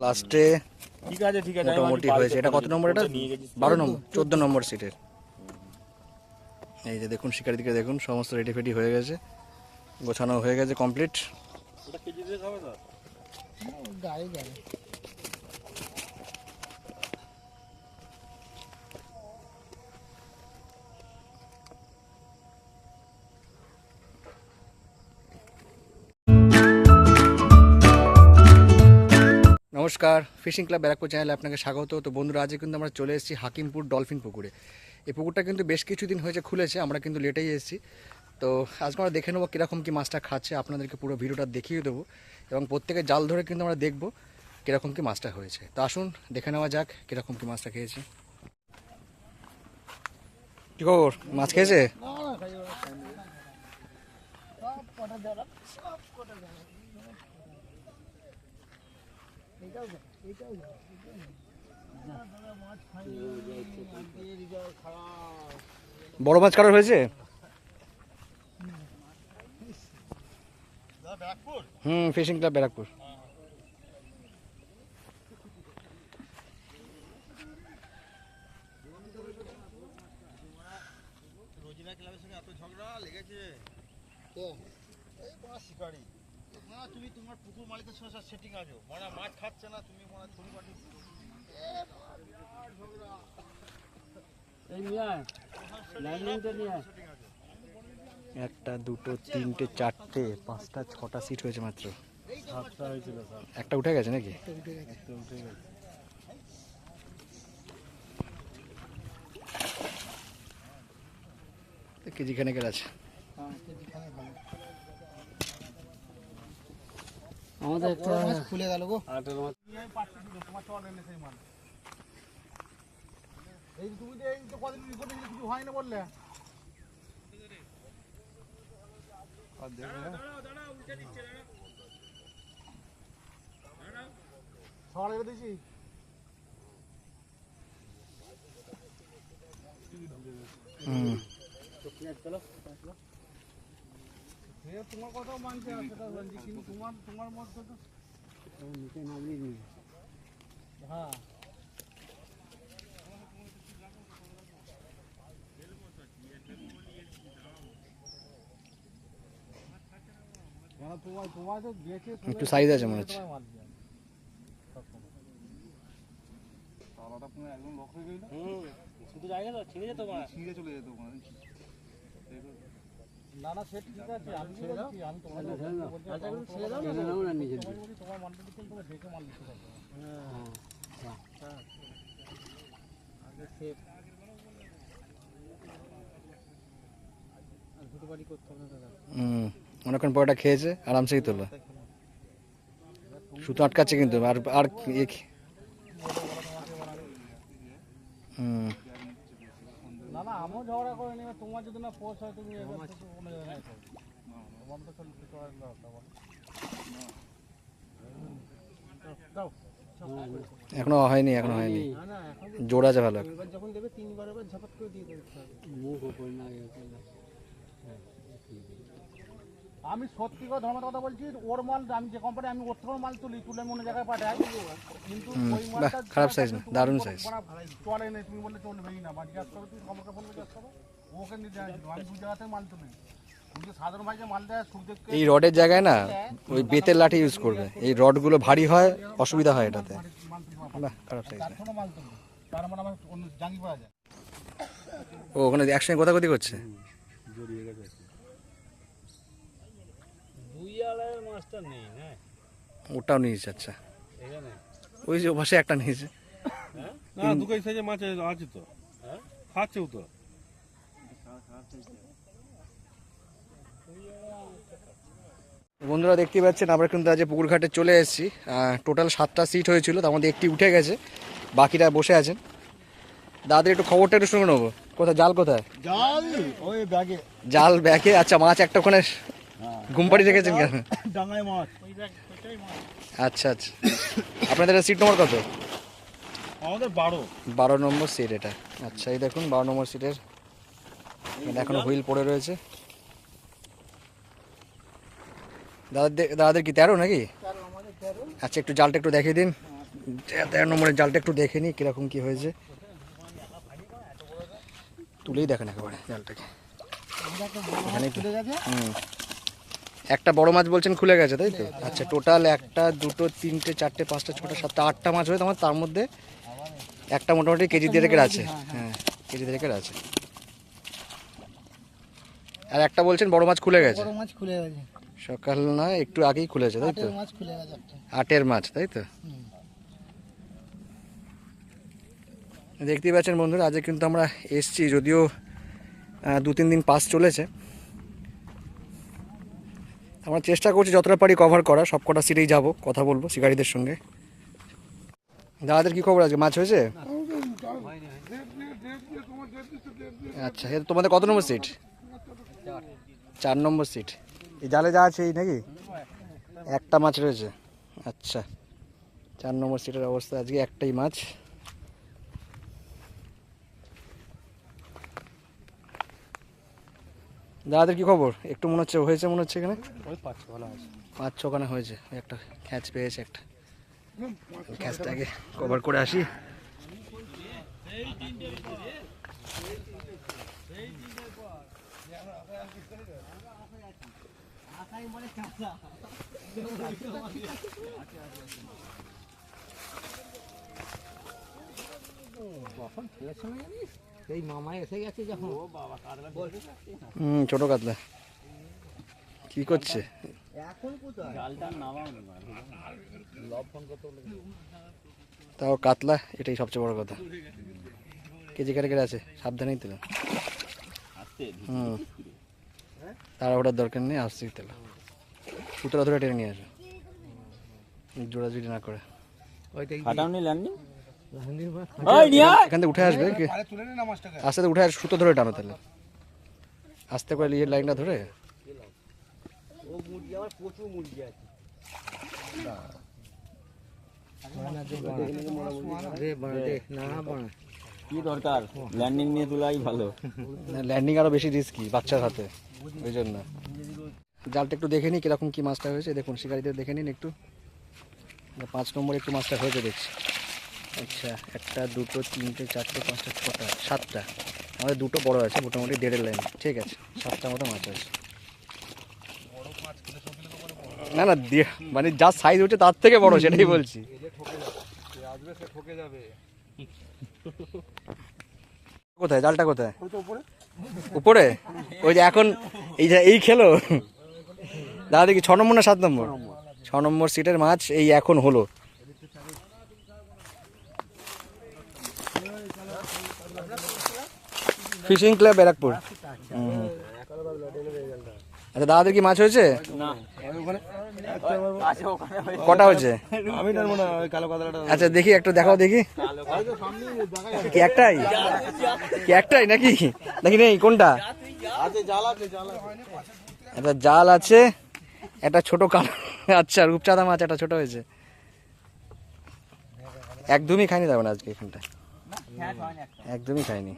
লাস্টে ঠিক আছে ঠিক আছে মোটামুটি হয়েছে। এটা কত নম্বর এটা? বারো নম্বর চোদ্দ নম্বর সিটের এই যে দেখুন শিকারি দিকে দেখুন সমস্ত রেডি ফেডি হয়ে গেছে। গোছানো হয়ে গেছে কমপ্লিট ওটা কেজি দিয়ে খাবে না গায়ে গায়ে নমস্কার, ফিশিং ক্লাব ব্যারাকপুর চ্যানেলে আপনাকে স্বাগত। তো বন্ধুরা, আজকে কিন্তু আমরা চলে এসেছি হাকিমপুর ডলফিন পুকুরে। এই পুকুরটা কিন্তু বেশ কিছুদিন হয়েছে খুলেছে, আমরা কিন্তু লেটেই এসেছি। তো আজকে আমরা দেখে নেব কীরকম কী মাছটা খাচ্ছে, আপনাদেরকে পুরো ভিডিওটা দেখিয়ে দেবো এবং প্রত্যেকে জাল ধরে কিন্তু আমরা দেখব কীরকম কী মাছটা হয়েছে। তো আসুন, দেখে নেওয়া যাক কীরকম কী মাছটা খেয়েছে। কী খবর? মাছ খেয়েছে? রেজাল্ট খারাপ। বড় মাছ কারোর হয়েছে হুম ফিশিং ক্লাব ব্যারাকপুর রোজিনা ক্লাবের সঙ্গে এত ঝগড়া লেগেছে? এই তোমার শিকারি না তুমি তোমার পুকুর মালিকের সঙ্গে সেটিং আছো। মানে মাছ খাচ্ছে না তুমি মানে নিয়ে আয়। একটা দুটো তিনটে চারটে পাঁচটা ছটা সিট হয়েছে মাত্র। সাতটা হয়েছিল স্যার একটা উঠে গেছে নাকি? একটা উঠে গেছে। একটা উঠে গেছে। কেজি খানেকের আছে। হ্যাঁ, কেজিখানে ভালো। আমাদের একটা মাছ খুলে গেল গো। আটের মাছ। তোমার চল এনে সেই মাল এই তুমি তো এই তো কদিন রিপোর্টে কিছু হয় না বললে সকালে রেখে দিয়েছি। হুম। তোমার কথাও মানছে সেটা বলছি কিন্তু তোমার তোমার মধ্যে তো নিচে নামিয়ে নিয়ে হ্যাঁ তোমার তোমার তো গেছে একটু size আছে মনে হচ্ছে। একদম লক হয়ে গেল। শুধু জায়গা তো ছিঁড়ে যেত ছিঁড়ে চলে যেত না না সে ঠিক আছে আমি কি বলছি আমি তোমার ছেড়ে দাও। বলছি, আচ্ছা, না, নাও না তোমার তোমার দেখে মাল দিতে পারবে। আগে সে হুম অনেকক্ষণ পরটা খেয়েছে আরামসেই তোলো সুতো আটকাচ্ছে কিন্তু আর আর হুম। আমিও ঝগড়া করে নিবে তোমার যদি না পোষ হয় তুমি এখনও হয়নি এখনও হয়নি। না না এখন জোর আছে ভালো। যখন দেবে তিনবার ঝাপাত করে দিয়ে দেবে। মুখ আমি সত্যি কথা ধর্মের কথা বলছি ওর মাল আমি যে কোম্পানি আমি ওর থেকে মাল তুলি তুলে অন্য জায়গায় পাঠাই। কিন্তু ওই মালটা খারাপ সাইজ না, দারুণ। বড়া চলে নেই তুমি বললে চলবেই না বা জিজ্ঞাসা করো তুমি খবরকে ফোন করে করো ওকে নিতে আসছিল আমি দু জায়গাতে মাল তুলি। এই রডের জায়গায় না ওই বেতের লাঠি ইউজ করবে। এই রডগুলো ভারী হয় অসুবিধা হয় এটাতে। খারাপ সাইজ মানে আমার অন্য জাঙ্গি পাওয়া যায়। ও ওখানে একসঙ্গে কোথাকতি করছে জড়িয়ে গেছে দুই আড়াইয়ের মাছটা নেই না? ওটাও নিয়েছে আচ্ছা। এখানে? ওই যে পাশে একটা নিয়েছে না দু কেজি সাইজের মাছ আছে তো। হ্যাঁ? খাচ্ছেও তো। বন্ধুরা দেখতে পাচ্ছেন আমরা কিন্তু আজ পুকুর ঘাটে চলে এসেছি। টোটাল সাতটা সিট হয়েছিল তার মধ্যে একটি উঠে গেছে বাকিরা বসে আছেন। দাদের একটু খবরটা একটু শুনে নেব। কোথায়? জাল কোথায়? জাল? ওই ব্যাগে। জাল ব্যাকে আচ্ছা মাছ একটা ওখানে রেখেছেন কেন? ডাঙায় মাছ ওই ব্যাগ ওইটাই মাছ আচ্ছা আচ্ছা। আপনাদের সিট নম্বর কত? আমাদের বারো। বারো নম্বর সিট এটা। আচ্ছা এই দেখুন বারো নম্বর সিটের এখানে এখনও হুইল পড়ে রয়েছে। দাদাদের দাদাদের কি তেরো নাকি? আচ্ছা একটু জালটা একটু দেখিয়ে দিন। তেরো নম্বরের জালটা একটু দেখে নিই কীরকম কী হয়েছে। তুলেই দেখেন একেবারে জালটাকে। হুম। একটা বড় মাছ বলছেন খুলে গেছে তাই তো? আচ্ছা টোটাল একটা দুটো তিনটে চারটে পাঁচটা ছটা সাতটা আটটা মাছ হয়ে তোমার তার মধ্যে একটা মোটামুটি কেজি দেড়েকের আছে। হ্যাঁ কেজি দেড়েকের আছে। আর একটা বলছেন বড় মাছ খুলে গেছে। মাছ খুলে গেছে। সকাল না একটু আগেই খুলেছে তাই তো? মাছ আটের মাছ তাই তো? দেখতেই পাচ্ছেন বন্ধুরা আজকে কিন্তু আমরা এসছি যদিও দু তিন দিন পাস চলেছে আমরা চেষ্টা করছি যতটা পারি কভার করা সব কটা সিটেই যাব, কথা বলব শিকারীদের সঙ্গে। দাদাদের কি খবর আজকে? মাছ হয়েছে? আচ্ছা এ তোমাদের কত নম্বর সিট চার নম্বর সিট এই জালে যা আছে এই নাকি? একটা মাছ রয়েছে। আচ্ছা চার নম্বর সিটের অবস্থা আজকে একটাই মাছ। দাদাদের কি খবর? একটু মনে হচ্ছে হয়েছে মনে হচ্ছে এখানে? পাঁচ ছখানা হয়েছে। একটা খ্যাচ পেয়েছে একটা। খ্যাচটাকে কভার করে আসি। কখন ফেলেছে না জানিস? এই মামা এসে গেছে যখন। হুম ছোট কাতলা। কি করছে? এখন কোথায়? তাও কাতলা এটাই সবচেয়ে বড় কথা। কেজি কারে কেটে আছে সাবধানেই তেল। হুম। তারা ওটার দরকার নেই আসছি তেল। সুতরা ধরে টেনে নিয়ে আসো জোড়াজুড়ি না করে। এখান থেকে উঠে আসবে কি- আরে তুলে নে না মাছটাকে আস্তে আস্তে উঠে সুতো ধরে টানো তাহলে। আস্তে করে লাইনটা ধরে। কি দরকার? ল্যান্ডিং নিয়ে তোলাই ভালো। ল্যান্ডিং আরও বেশি রিস্কি বাচ্চার হাতে ওই জন্য। জালটা একটু দেখে নিই কীরকম কি মাছটা হয়েছে। দেখুন শিকারিদের দেখে নিন একটু। পাঁচ নম্বর একটু মাছটা হয়েছে দেখছি। আচ্ছা একটা দুটো তিনটে চারটে পাঁচটা ছটা সাতটা। আমাদের দুটো বড় আছে মোটামুটি দেড়ের লাইন ঠিক আছে সাতটা মতো মাছ আছে। না না মানে যা সাইজ হচ্ছে তার থেকে বড় সেটাই বলছি। কোথায়? জালটা কোথায়? উপরে? ওই যে এখন এই যে এই খেলো? দাদা দেখি ছ নম্বর না সাত নম্বর? ছ নম্বর। সিটের মাছ এই এখন হলো। Fishing club Barrackpore. হুম, হুম। আচ্ছা দাদাদের কি মাছ হয়েছে? কটা হয়েছে? আমি জানব না ওই কালো কাতলাটা। আচ্ছা দেখি একটু দেখাও দেখি। কি একটাই? কি একটাই নাকি? নাকি নেই? কোনটা? আছে জাল আছে জাল আছে। একটা জাল আছে। একটা ছোট কালো আচ্ছা রূপচাঁদা মাছ একটা ছোট হয়েছে। একদমই খাইনি যাবে না আজকে এখানটা। একদমই খাইনি।